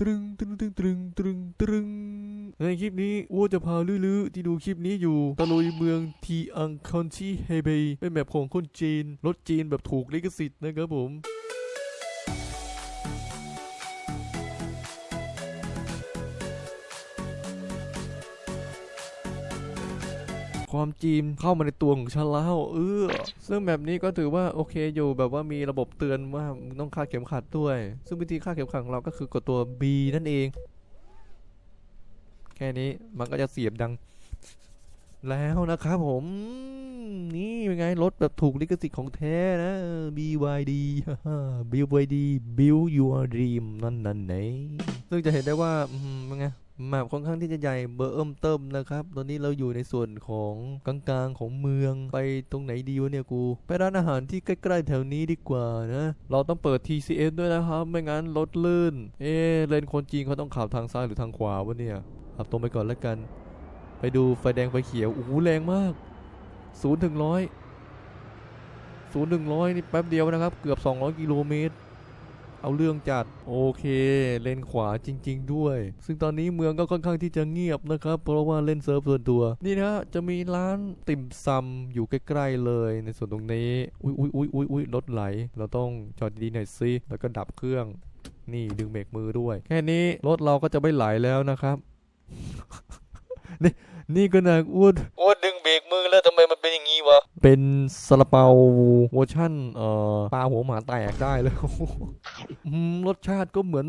ตรึงตรึงตรึงตรึงตรึงตรึงในคลิปนี้วัวจะพาลื้อๆที่ดูคลิปนี้อยู่ตะลุยเมืองทีอังคอนชีเฮเบย์เป็นแบบของคนจีนรถจีนแบบถูกลิขสิทธิ์นะครับผม ความจีนเข้ามาในตัวของฉันแล้วเออซึ่งแบบนี้ก็ถือว่าโอเคอยู่แบบว่ามีระบบเตือนว่ามึงต้องคาดเข็มขัดด้วย ซึ่งวิธีคาดเข็มขัดของเราก็คือกดตัว B นั่นเอง แค่นี้มันก็จะเสียบดัง แล้วนะครับผมนี่เป็นไงรถแบบถูกลิขสิทธิ์ของแท้นะ BYD BYD Build Your Dream นั่นนั่นไหนซึ่งจะเห็นได้ว่าเป็นไง แมปค่อนข้างที่จะใหญ่เบอร์เอิ่มเติมนะครับ ตอนนี้เราอยู่ในส่วนของกลางๆของเมือง ไปตรงไหนดีวะเนี่ยกู ไปร้านอาหารที่ใกล้ๆแถวนี้ดีกว่านะ เราต้องเปิด TCS ด้วยนะครับ ไม่งั้นรถลื่น เอ๊เลนคนจีนเขาต้องขับทางซ้ายหรือทางขวาวะเนี่ยขับตรงไปก่อนแล้วกัน ไปดูไฟแดงไฟเขียวโอ้โหแรงมากศูนย์ถึงร้อยศูนย์ถึงร้อยนี่แป๊บเดียวนะครับ เกือบ 200 กิโลเมตร เอาเรื่องจัดโอเค เลนขวาจริง ๆ ด้วย ซึ่งตอนนี้เมืองก็ค่อนข้างที่จะเงียบนะครับ เพราะว่าเล่นเซิร์ฟส่วนตัว นี่นะจะมีร้านติ่มซำอยู่ใกล้ๆเลยในส่วนตรงนี้ อุ้ยอุ้ยอุ้ยอุ้ยอุ้ยรถไหล เราต้องจอดดีๆหน่อยสิแล้วก็ดับเครื่อง นี่ดึงเบรกมือด้วย แค่นี้รถเราก็จะไม่ไหลแล้วนะครับ นี่นี่ก็นางอ้วนอ้วนดึงเบรกมือแล้วทำไมมัน เป็นซาลาเปาเวอร์ชั่นเอ่อปลาหัวหมาแตกได้เลยอืมรสชาติก็เหมือน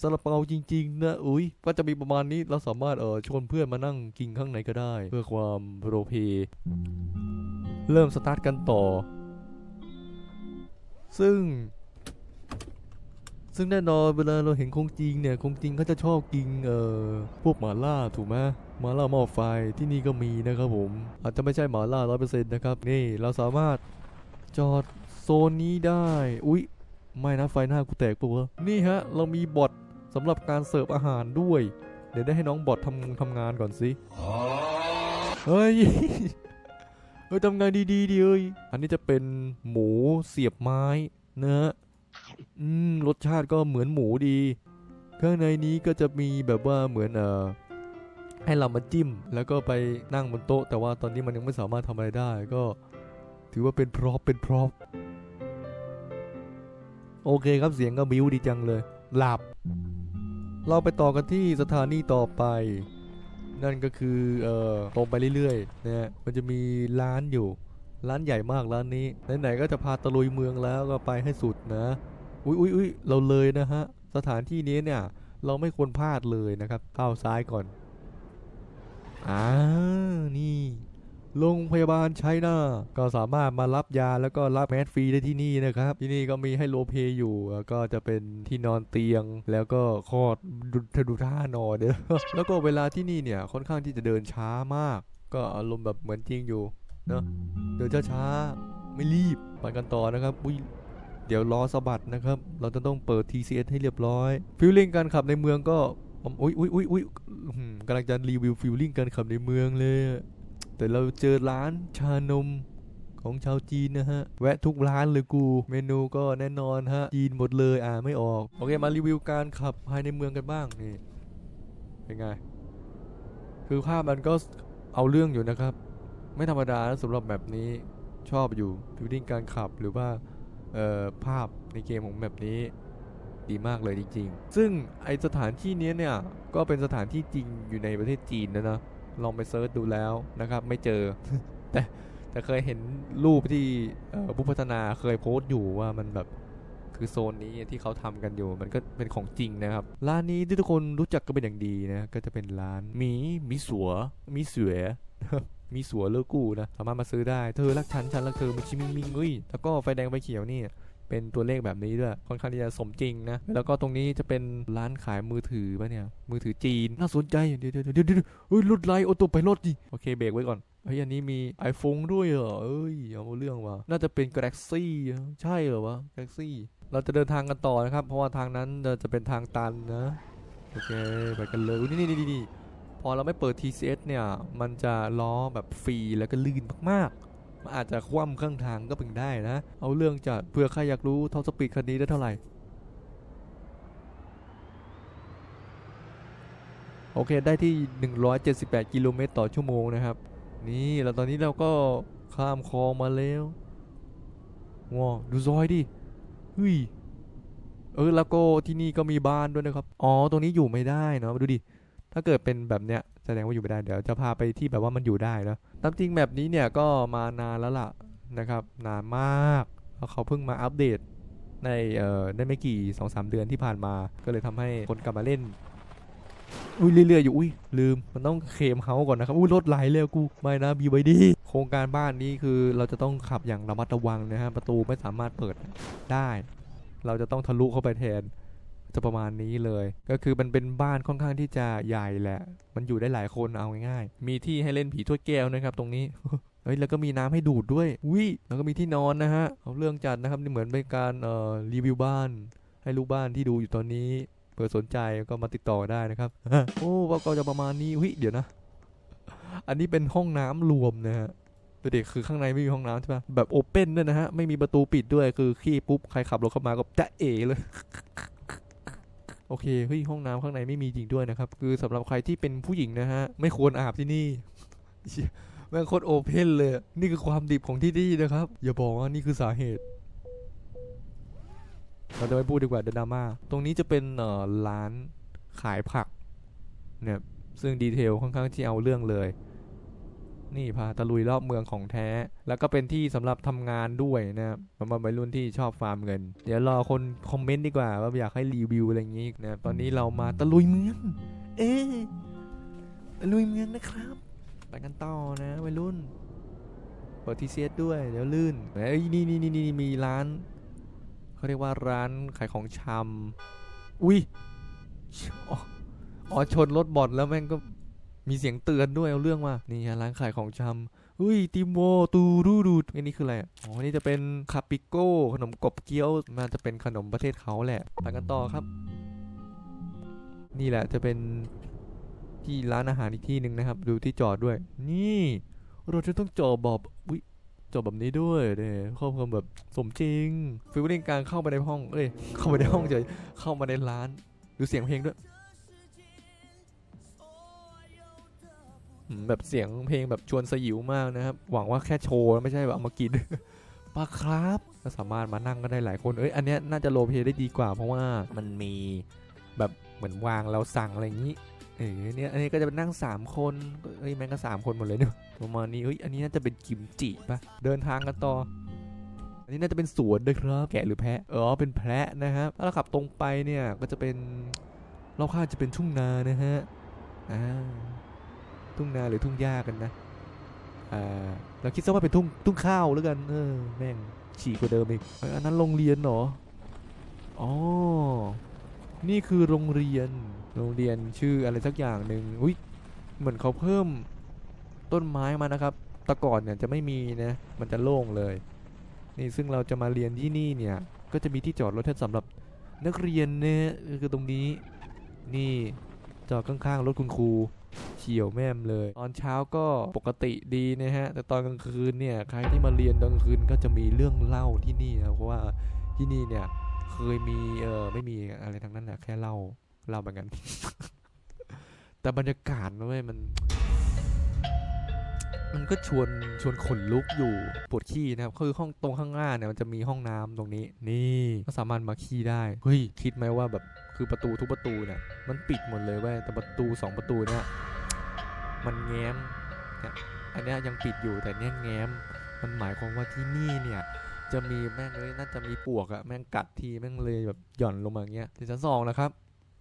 ซาลาเปาจริงๆนะอุ้ยก็จะมีประมาณนี้เราสามารถเออชวนเพื่อนมานั่งกินข้างในก็ได้ เพื่อความโปรเพเริ่มสตาร์ทกันต่อ ซึ่ง ซึ่งแน่นอนเวลาเราเห็นคงจริงเนี่ยคงจริงเขาจะชอบกินเอ่อพวกหมาล่าถูกไหมหมาล่าหม้อไฟที่นี่ก็มีนะครับผม อาจจะไม่ใช่หมาล่าร้อยเปอร์เซ็นต์นะครับนี่เราสามารถจอดโซนนี้ได้ อุ๊ย ไม่นะไฟหน้ากูแตกปะวะนี่ฮะ เรามีบอทสำหรับการเสิร์ฟอาหารด้วย เดี๋ยวได้ให้น้องบอททำทำงานก่อนสิเฮ้ยเฮ้ยทำงานดีๆดีเอ้ยอันนี้จะเป็นหมูเสียบไม้เนะ อืมรสชาติก็เหมือนหมูดี ข้างในนี้ก็จะมีแบบว่าเหมือนเอ่อให้เรามาจิ้ม แล้วก็ไปนั่งบนโต๊ะ แต่ว่าตอนนี้มันยังไม่สามารถทำอะไรได้ ก็ถือว่าเป็นพร็อพเป็นพร็อพโอเคครับเสียงก็บิ้วดีจังเลย หลับ เราไปต่อกันที่สถานีต่อไป นั่นก็คือเอ่อตรงไปเรื่อยๆนะฮะมันจะมีร้านอยู่ ร้านใหญ่มากร้านนี้ไหนๆก็จะพาตะลุยเมืองแล้วก็ไปให้สุดนะ อุ้ยอุ้ยอุ้ยเราเลยนะฮะ สถานที่นี้เนี่ย เราไม่ควรพลาดเลยนะครับเข้าซ้ายก่อน อ่า นี่ โรงพยาบาลใช้หน้าก็สามารถมารับยาแล้วก็รับแมสฟรีได้ที่นี่นะครับ ที่นี่ก็มีให้โลเพอยู่ ก็จะเป็นที่นอนเตียง แล้วก็คอดดูดูท่านอนเด้อ แล้วก็เวลาที่นี่เนี่ยค่อนข้างที่จะเดินช้ามาก ก็อารมณ์แบบเหมือนจริงอยู่ เนอะเดินช้าๆ ไม่รีบ ไปกันต่อนะครับอุ้ย เดี๋ยวล้อสะบัดนะครับ เราจะต้องเปิด TCS ให้เรียบร้อยฟิลลิ่งการขับในเมืองก็อุ้ยอุ้ยอุ้ยอุ้ยกำลังจะรีวิวฟิลลิ่งการขับในเมืองเลย แต่เราเจอร้านชานมของชาวจีนนะฮะ แวะทุกร้านเลยกู เมนูก็แน่นอนฮะ จีนหมดเลยอ่าไม่ออก โอเคมารีวิวการขับภายในเมืองกันบ้างนี่เป็นไง คือภาพมันก็เอาเรื่องอยู่นะครับ ไม่ธรรมดานะสำหรับแบบนี้ชอบอยู่ฟิลลิ่งการขับหรือว่า ภาพในเกมของแบบนี้ดีมากเลยจริง ๆ ซึ่งไอสถานที่เนี้ยเนี่ยก็เป็นสถานที่จริงอยู่ในประเทศจีนนะนะลองไปเซิร์ชดูแล้วนะครับไม่เจอ แต่แต่เคยเห็นรูปที่ผู้พัฒนาเคยโพสต์อยู่ว่ามันแบบคือโซนนี้ที่เขาทำกันอยู่มันก็เป็นของจริงนะครับ ร้านนี้ที่ทุกคนรู้จักกันเป็นอย่างดีนะก็จะเป็นร้านมีมีสัวหมีเสือ มีสัวเลือกกู้นะสามารถมาซื้อได้เธอรักฉันฉันรักเธอมีชิมิงมิงเอ้ยแล้วก็ไฟแดงไฟเขียวนี่เป็นตัวเลขแบบนี้ด้วยค่อนข้างที่จะสมจริงนะ แล้วก็ตรงนี้จะเป็นร้านขายมือถือปะเนี่ย มือถือจีนน่าสนใจ เดี๋ยวเดี๋ยวเดี๋ยวเดี๋ยวเฮ้ยรถไลโอโต้ไปรถดิ โอเคเบรกไว้ก่อนเฮ้ยอันนี้มี iPhone ด้วยเหรอ เอ้ยเอาเรื่องว่ะน่าจะเป็น Galaxy อะใช่เหรอวะ Galaxy เราจะเดินทางกันต่อนะครับ เพราะว่าทางนั้นจะเป็นทางตันนะ โอเค ไปกันเลยอุ๊ยนี่นี่นี่นี่ พอเราไม่เปิด TCS เนี่ย มันจะล้อแบบฟรีแล้วก็ลื่นมากๆ มันอาจจะคว่ำข้างทางก็เป็นได้นะ เอาเรื่องจัดเผื่อใครอยากรู้ท็อปสปีดคันนี้ได้เท่าไหร่ โอเคได้ที่ 178 กิโลเมตรต่อชั่วโมงนะครับ นี่แล้วตอนนี้เราก็ข้ามคลองมาแล้วว้าดูซอยดิเฮ้ยเออแล้วก็ที่นี่ก็มีบ้านด้วยนะครับ อ๋อ ตรงนี้อยู่ไม่ได้เนาะดูดิ ถ้าเกิดเป็นแบบเนี้ยแสดงว่าอยู่ไม่ได้เดี๋ยวจะพาไปที่แบบว่ามันอยู่ได้เนอะตามจริงแบบนี้เนี่ยก็มานานแล้วล่ะนะครับนานมากแล้วเขาเพิ่งมาอัปเดตในเอ่อได้ไม่กี่สองสามเดือนที่ผ่านมา ก็เลยทำให้คนกลับมาเล่น อุ้ยเรื่อยๆอยู่อุ้ยลืมมันต้องเคมเฮาก่อนนะครับอุ้ยรถไหลเลยกูไม่นะบีไว้ดีโครงการบ้านนี้คือเราจะต้องขับอย่างระมัดระวังนะฮะประตูไม่สามารถเปิดได้ เราจะต้องทะลุเข้าไปแทน จะประมาณนี้เลย ก็คือมันเป็นบ้านค่อนข้างที่จะใหญ่แหละ มันอยู่ได้หลายคนเอาง่ายๆ มีที่ให้เล่นผีถ้วยแก้วนะครับ ตรงนี้เฮ้ยแล้วก็มีน้ำให้ดูดด้วยวิแล้วก็มีที่นอนนะฮะเอาเรื่องจัดนะครับนี่เหมือนเป็นการเอ่อรีวิวบ้าน ให้ลูกบ้านที่ดูอยู่ตอนนี้เปิดสนใจก็มาติดต่อได้นะครับโอ้ว่าก็จะประมาณนี้วิเดี๋ยวนะ อันนี้เป็นห้องน้ำรวมนะฮะเด็กคือข้างในไม่มีห้องน้ำใช่ปะแบบโอเพ่นด้วยนะฮะ ไม่มีประตูปิดด้วยคือขี้ปุ๊บ ใครขับรถเข้ามาก็จะเอเลย โอเคเฮ้ยห้องน้ำข้างในไม่มีจริงด้วยนะครับ คือสำหรับใครที่เป็นผู้หญิงนะฮะ ไม่ควรอาบที่นี่แม่งโคตรโอเพนเลย นี่คือความดิบของที่นี่นะครับ อย่าบอกว่านี่คือสาเหตุเราจะไม่พูดดีกว่าเดยวดาม่าตรงนี้จะเป็นเอ่อร้านขายผักเนี่ยซึ่งดีเทลค่อนข้างที่เอาเรื่องเลย นี่พาตะลุยรอบเมืองของแท้ แล้วก็เป็นที่สำหรับทำงานด้วยนะครับสำหรับวัยรุ่นที่ชอบฟาร์มเงิน เดี๋ยวรอคนคอมเมนต์ดีกว่าว่าอยากให้รีวิวอะไรอย่างงี้นะตอนนี้เรามาตะลุยเมือง เอ๊ะตะลุยเมืองนะครับไปกันต่อนะวัยรุ่นเปิดทีเซสด้วย เดี๋ยวลื่นเอ้ยนี่นี่นี่นี่มีร้านเขาเรียกว่าร้านขายของชำอุ้ยอ๋ออ๋อชนรถบอดแล้วแม่งก็ มีเสียงเตือนด้วยเอาเรื่องว่านี่ฮะร้านขายของชำเฮ้ยติโมตูรูดูดอันนี้คืออะไรอ๋อนี่จะเป็นคาปิโก้ขนมกบเกี๊ยวมันจะเป็นขนมประเทศเขาแหละไปกันต่อครับ นี่แหละจะเป็นที่ร้านอาหารอีกที่หนึ่งนะครับ ดูที่จอดด้วย นี่ เราจะต้องจอดแบบอุ้ยจบแบบนี้ด้วยเนี่ยครอบคลุมแบบสมจริงฟิลลิ่งการเข้าไปในห้อง เอ้ย เข้าไปในห้องเฉยเข้ามาในร้าน ดูเสียงเพลงด้วย แบบเสียงเพลงแบบชวนสยิวมากนะครับ หวังว่าแค่โชว์ไม่ใช่แบบเอามากินปลาครับก็สามารถมานั่งกันได้หลายคนเอ้ยอันเนี้ยน่าจะโรลเพลย์ได้ดีกว่า เพราะว่ามันมีแบบเหมือนวางแล้วสั่งอะไรอย่างนี้เออเนี่ยอันนี้ก็จะเป็นนั่งสามคนเอ้ยแม่งก็สามคนหมดเลยเนี่ยประมาณนี้เฮ้ยอันนี้น่าจะเป็นกิมจิปะเดินทางกันต่ออันนี้น่าจะเป็นสวนด้วยครับแกะหรือแพะเออเป็นแพะนะครับถ้าเราขับตรงไปเนี่ยก็จะเป็นเรอบข้างจะเป็นทุ่งนานะฮะอ่า ทุ่งนาหรือทุ่งหญ้ากันนะเราคิดซะว่าเป็นทุ่งทุ่งข้าวแล้วกันเออแม่งฉีกกว่าเดิมอีกอันนั้นโรงเรียนเหรออ๋อนี่คือโรงเรียนโรงเรียนชื่ออะไรสักอย่างหนึ่งอุ้ยเหมือนเขาเพิ่มต้นไม้มานะครับแต่ก่อนเนี่ยจะไม่มีนะมันจะโล่งเลยนี่ซึ่งเราจะมาเรียนที่นี่เนี่ยก็จะมีที่จอดรถสำหรับนักเรียนเนี่ยคือตรงนี้นี่จอดข้างๆรถคุณครู เฉียวแม่มเลย ตอนเช้าก็ปกติดีนะฮะ แต่ตอนกลางคืนเนี่ย ใครที่มาเรียนกลางคืนก็จะมีเรื่องเล่าที่นี่นะเพราะว่าที่นี่เนี่ยเคยมีเออไม่มีอะไรทั้งนั้นแหละแค่เล่าเล่าเหมือนกันแต่บรรยากาศนะเว้ยมัน มันก็ชวนชวนขนลุกอยู่ปวดขี้นะครับคือห้องตรงข้างหน้าเนี่ยมันจะมีห้องน้ำตรงนี้ นี่ก็สามารถมาขี้ได้เฮ้ยคิดไหมว่าแบบคือประตูทุกประตูเนี่ย มันปิดหมดเลยเว้ยแต่ประตูสองประตูเนี่ยมันแง้มเนี่ยอันนี้ยังปิดอยู่แต่เนี้ยแง้ม มันหมายความว่าที่นี่เนี่ยจะมีแม่งเลยน่าจะมีปวกอะแม่งกัดทีแม่งเลยแบบหย่อนลงมาอย่างเงี้ยที่ชั้นสองนะครับ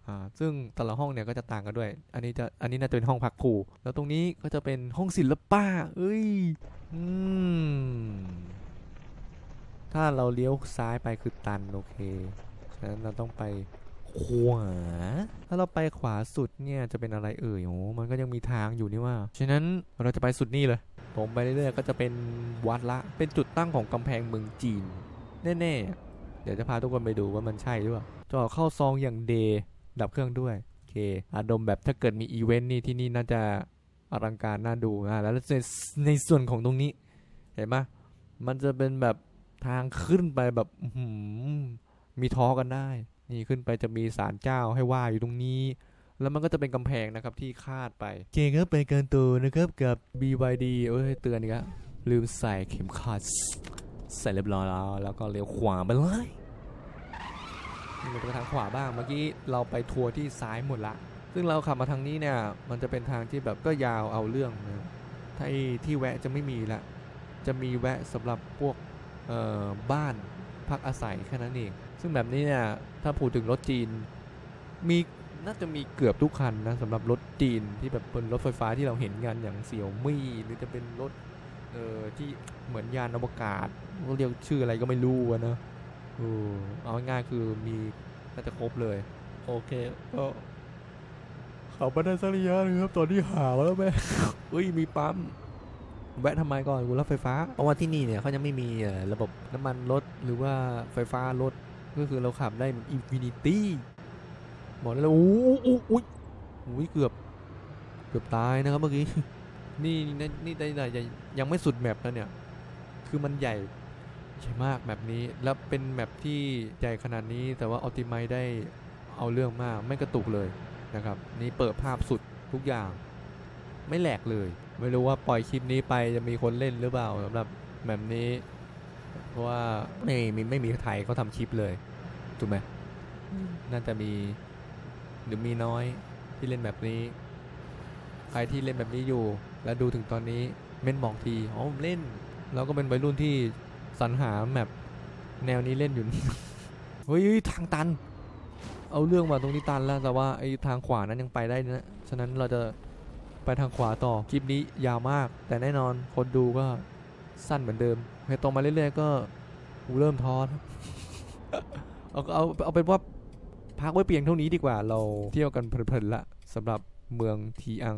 อ่าซึ่งแต่ละห้องเนี่ยก็จะต่างกันด้วย อันนี้จะอันนี้น่าจะเป็นห้องพักครูแล้วตรงนี้ก็จะเป็นห้องศิลปะเอ้ยอืมถ้าเราเลี้ยวซ้ายไปคือตันโอเคฉะนั้นเราต้องไป ขวา ถ้าเราไปขวาสุดเนี่ยจะเป็นอะไรเอ่ยโอ้มันก็ยังมีทางอยู่นี่ว่า ฉะนั้นเราจะไปสุดนี่เลยผมไปเรื่อยๆก็จะเป็นวัดละ เป็นจุดตั้งของกำแพงเมืองจีน แน่ๆ เดี๋ยวจะพาทุกคนไปดูว่ามันใช่หรือเปล่าจอเข้าซองอย่างเดย์ดับเครื่องด้วย โอเคอารมณ์แบบถ้าเกิดมีอีเวนต์นี่ที่นี่น่าจะอลังการน่าดูอะแล้วในในส่วนของตรงนี้ เห็นไหมมันจะเป็นแบบทางขึ้นไปแบบมีท้อกันได้ นี่ขึ้นไปจะมีศาลเจ้าให้ไหว่าอยู่ตรงนี้ แล้วมันก็จะเป็นกำแพงนะครับที่คาดไปเก่งครับเป็นการตัวนะครับกับ BYD เอ้ยเตือนอีกแล้วลืมใส่เข็มขัดใส่เรียบร้อยแล้ว แล้วก็เลี้ยวขวาไปเลยเราไปทางขวาบ้างเมื่อกี้เราไปทัวร์ที่ซ้ายหมดละ ซึ่งเราขับมาทางนี้เนี่ย มันจะเป็นทางที่แบบก็ยาวเอาเรื่องนะถ้าไอ้ที่แวะจะไม่มีละ จะมีแวะสำหรับพวกเอ่อบ้าน พักอาศัยแค่นั้นเอง ซึ่งแบบนี้เนี่ยถ้าพูดถึงรถจีน มีน่าจะมีเกือบทุกคันนะสำหรับรถจีนที่แบบเป็นรถไฟฟ้าที่เราเห็นกันอย่างเสี่ยวมี่หรือจะเป็นรถเอ่อที่เหมือนยานอวกาศเรียกชื่ออะไรก็ไม่รู้อะนะเออเอาง่ายๆคือมีน่าจะครบเลย โอเคก็ขับมาได้สักระยะหนึงครับตอนที่หาวแล้วแม่เฮ้ยมีปั๊ม แวะทำไมก่อนกูรับไฟฟ้าเพราะว่าที่นี่เนี่ยเขายังไม่มีระบบน้ำมันรถหรือว่าไฟฟ้ารถก็คือเราขับได้เหมือนอินฟินิตี้บอกได้เลยโอ้โหโอ้โหโอ้ยโอ้ยเกือบเกือบตายนะครับเมื่อกี้นี่นี่ได้ยังยังไม่สุดแมปนะเนี่ยคือมันใหญ่ใหญ่มากแบบนี้แล้วเป็นแมปที่ใหญ่ขนาดนี้แต่ว่าออติไมได้เอาเรื่องมากไม่กระตุกเลยนะครับนี่เปิดภาพสุดทุกอย่าง ไม่แหลกเลย ไม่รู้ว่าปล่อยคลิปนี้ไปจะมีคนเล่นหรือเปล่าสำหรับแบบนี้ เพราะว่าไม่มีไม่มีไทยเขาทำคลิปเลยถูกไหมน่าจะมีหรือมีน้อยที่เล่นแบบนี้ ใครที่เล่นแบบนี้อยู่ และดูถึงตอนนี้เม่นบอกทีอ๋อผมเล่นเราก็เป็นวัยรุ่นที่สรรหาแมปแนวนี้เล่นอยู่เฮ้ยทางตัน เอาเรื่องมาตรงนี้ตันแล้วแต่ว่าไอ้ทางขวานั้นยังไปได้นะฉะนั้นเราจะ ไปทางขวาต่อ คลิปนี้ยาวมาก แต่แน่นอนคนดูก็สั้นเหมือนเดิมโอเคตรงมาเรื่อยๆก็เริ่มท้อเอาเอาเอาเป็นว่าพักไว้เพียงเท่านี้ดีกว่าเราเที่ยวกันเพลินๆละสำหรับเมืองทีอัง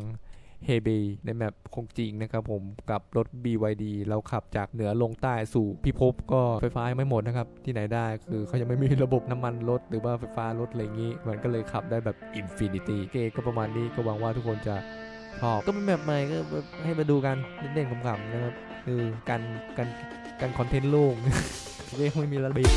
เฮเบในแมปคงจริงนะครับผมกับรถ BYD เราขับจากเหนือลงใต้สู่พิภพก็ไฟฟ้าไม่หมดนะครับ ที่ไหนได้คือเขายังไม่มีระบบน้ำมันรถ หรือว่าไฟฟ้ารถอะไรอย่างนี้ มันก็เลยขับได้แบบอินฟินิตี้เกก็ประมาณนี้ก็หวังว่าทุกคนจะ ชอบ ก็เป็นแบบใหม่ก็ให้มาดูกันเด่นๆขำๆนะครับคือการการการคอนเทนต์โล่งเรียกไม่มีระเบียบ